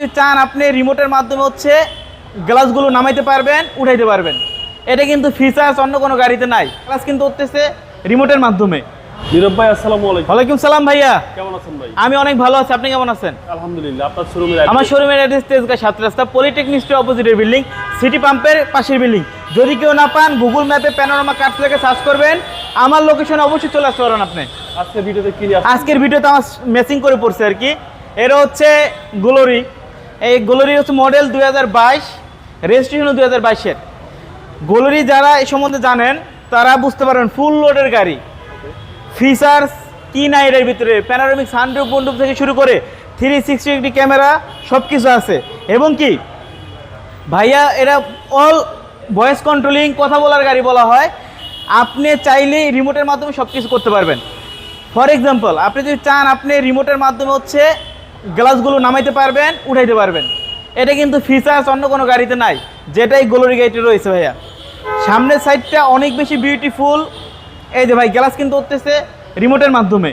চান আপনি রিমোটের মাধ্যমে হচ্ছে গ্লাসগুলো নামাইতে পারবেন উঠাইতে পারবেন। এটা কিন্তু ফিচার্স অন্য কোনো গাড়িতে নাই। গ্লাস কিন্তু উঠতেছে রিমোটের মাধ্যমে। নীরব ভাই আসসালামু আলাইকুম। ওয়ালাইকুম সালাম ভাইয়া। কেমন আছেন ভাই? আমি অনেক ভালো আছি আপনি কেমন আছেন? আলহামদুলিল্লাহ আপনার শোরুমের আমার শোরুমের অ্যাড্রেস তেজগা সাত রাস্তা পলিটেকনিক স্টোর অপোজিটের বিল্ডিং সিটি পাম্পের পাশের বিল্ডিং যদি কেউ না পান গুগল ম্যাপে প্যানোরামা কার্ড থেকে সার্চ করবেন। আমার লোকেশনে অবশ্যই চলে আসতে পারেন আপনি। আজকে ভিডিওতে কি আজকের ভিডিওতে আমার ম্যাচিং করে পড়ছে আর কি। এর হচ্ছে গ্লোরি এই গোলরি হচ্ছে মডেল দুই হাজার বাইশ রেজিস্ট্রেশন দুই হাজার বাইশের। গোলরি যারা এই সম্বন্ধে জানেন, তারা বুঝতে পারবেন ফুল লোডের গাড়ি। ফিচার্স কি নাই এর ভিতরে? প্যানারোমিক সানরুফ বন্ডুপ থেকে শুরু করে থ্রি সিক্সটি ডিগ্রি ক্যামেরা সব কিছু আছে। এবং কি? ভাইয়া, এরা অল ভয়েস কন্ট্রোলিং কথা বলার গাড়ি বলা হয়। আপনি চাইলেই রিমোটের মাধ্যমে সব কিছু করতে পারবেন। ফর এক্সাম্পল আপনি যদি চান, আপনি রিমোটের মাধ্যমে হচ্ছে গ্লাসগুলো নামাইতে পারবেন, উঠাইতে পারবেন। এটা কিন্তু ফিচার্স অন্য কোনো গাড়িতে নাই, যেটাই গ্লোরি গাড়িতে রয়েছে ভাইয়া। সামনের সাইডটা অনেক বেশি বিউটিফুল এই যে ভাই গ্লাস কিন্তু উঠতেছে রিমোটের মাধ্যমে।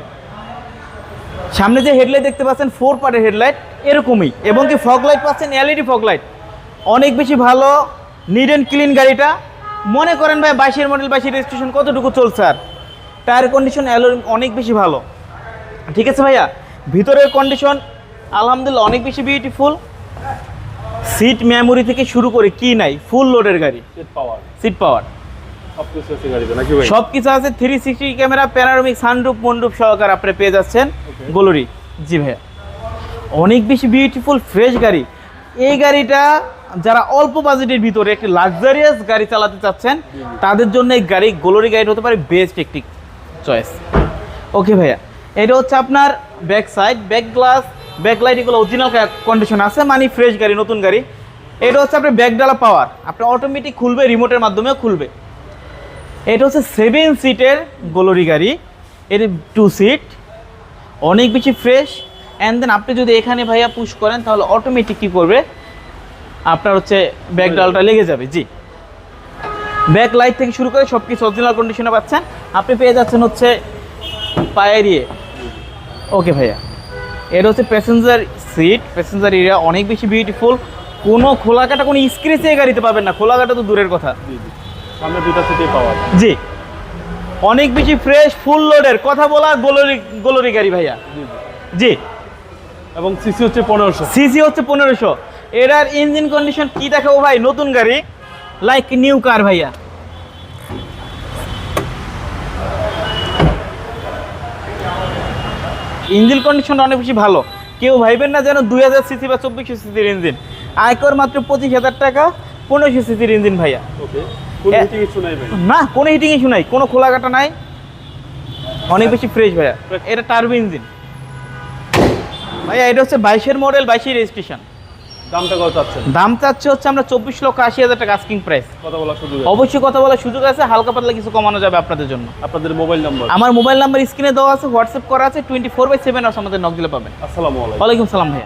সামনে যে হেডলাইট দেখতে পাচ্ছেন ফোর পার্টের হেডলাইট এরকমই। এবং কি ফগ লাইট পাচ্ছেন এলইডি ফগ লাইট অনেক বেশি ভালো নিড অ্যান্ড ক্লিন গাড়িটা। মনে করেন ভাই, বাইশের মডেল বাইশের রেজিস্ট্রেশন কতটুকু চলছে আর? টায়ার কন্ডিশন অ্যালোরিং অনেক বেশি ভালো। ঠিক আছে ভাইয়া? ভিতরের কন্ডিশন আলহামদুলিল্লাহ অনেক বেশি বিউটিফুল সিট মেমোরি থেকে শুরু করে কি নাই ফুল লোডের গাড়ি। সেট পাওয়ার সিট পাওয়ার সব কিছু আছে three sixty camera panoramic sunroof মন্ডুপ সহকারে আপনি পেয়ে যাচ্ছেন. গোলরি জি ভাইয়া। অনেক বেশি বিউটিফুল ফ্রেশ গাড়ি। এই গাড়িটা যারা অল্প বাজেটের ভিতরে একটি লাক্সারিয়াস গাড়ি চালাতে চাচ্ছেন তাদের জন্য এই গাড়ি গোলরি গাড়ি হতে পারে বেস্ট একটি চয়েস ওকে ভাইয়া। এটা হচ্ছে আপনার back side back glass back light এগুলো অরিজিনাল কন্ডিশন আছে মানে ফ্রেশ গাড়ি নতুন গাড়ি। এটা হচ্ছে আপনার ব্যাক ডালা পাওয়ার আপনার অটোমেটিক খুলবে রিমোটের মাধ্যমেও খুলবে। এটা হচ্ছে সেভেন সিটের গোলরি গাড়ি। এর টু সিট অনেক বেশি ফ্রেশ অ্যান্ড দেন আপনি যদি এখানে ভাইয়া পুশ করেন তাহলে অটোমেটিক কী করবে? আপনার হচ্ছে ব্যাক ডালটা লেগে যাবে জি। ব্যাক লাইট থেকে শুরু করে সব কিছু অরিজিনাল কন্ডিশনে পাচ্ছেন। আপনি পেয়ে যাচ্ছেন হচ্ছে পায়ের ইয়ে। ওকে ভাইয়া। এটা হচ্ছে প্যাসেঞ্জার সিট প্যাসেঞ্জার এরিয়া অনেক বেশি বিউটিফুল কোনো খোলাকাটা কোনো স্ক্রেচে গাড়িতে পাবেন না। খোলাকাটা তো দূরের কথা। সামনে পাওয়ার জি। অনেক বেশি ফ্রেশ ফুল লোডের কথা বলা গোলরি গোলরি গাড়ি ভাইয়া। জি এবং সিসি হচ্ছে পনেরোশো। সিসি হচ্ছে পনেরোশো। এটার ইঞ্জিন কন্ডিশন কি দেখাবো ভাই? নতুন গাড়ি। লাইক নিউ কার ভাইয়া। ইঞ্জিন কন্ডিশনটা অনেক বেশি ভালো। কেউ ভাইবেন না যেন দুই হাজার সিসি বা চব্বিশশো সিসির ইঞ্জিন। আয়কর মাত্র পঁচিশ হাজার টাকা পনেরোশো সিসির ইঞ্জিন ভাইয়া। না কোনো হিটিং ইস্যু নাই কোনো খোলা কাটা নাই অনেক বেশি ফ্রেশ ভাইয়া। এটা টার্বো ইঞ্জিন ভাইয়া এটা হচ্ছে বাইশের মডেল বাইশের রেজিস্ট্রেশন দামটা কত চাচ্ছেন? দাম চাচ্ছে হচ্ছে আমরা চব্বিশ লক্ষ আশি হাজার টাকা আস্কিং প্রাইস কথা বলার সুযোগ অবশ্যই কথা বলার সুযোগ আছে হালকা পাতলা কিছু কমানো যাবে আপনাদের জন্য। আপনাদের মোবাইল নাম্বার আমার মোবাইল নাম্বার স্ক্রিনে দেওয়া আছে হোয়াটসঅ্যাপ করা আছে টোয়েন্টি ফোর বাই সেভেন আমাদের নক দিলে পাবেন। আসসালামু আলাইকুম। ওয়ালাইকুম সালাম ভাইয়া।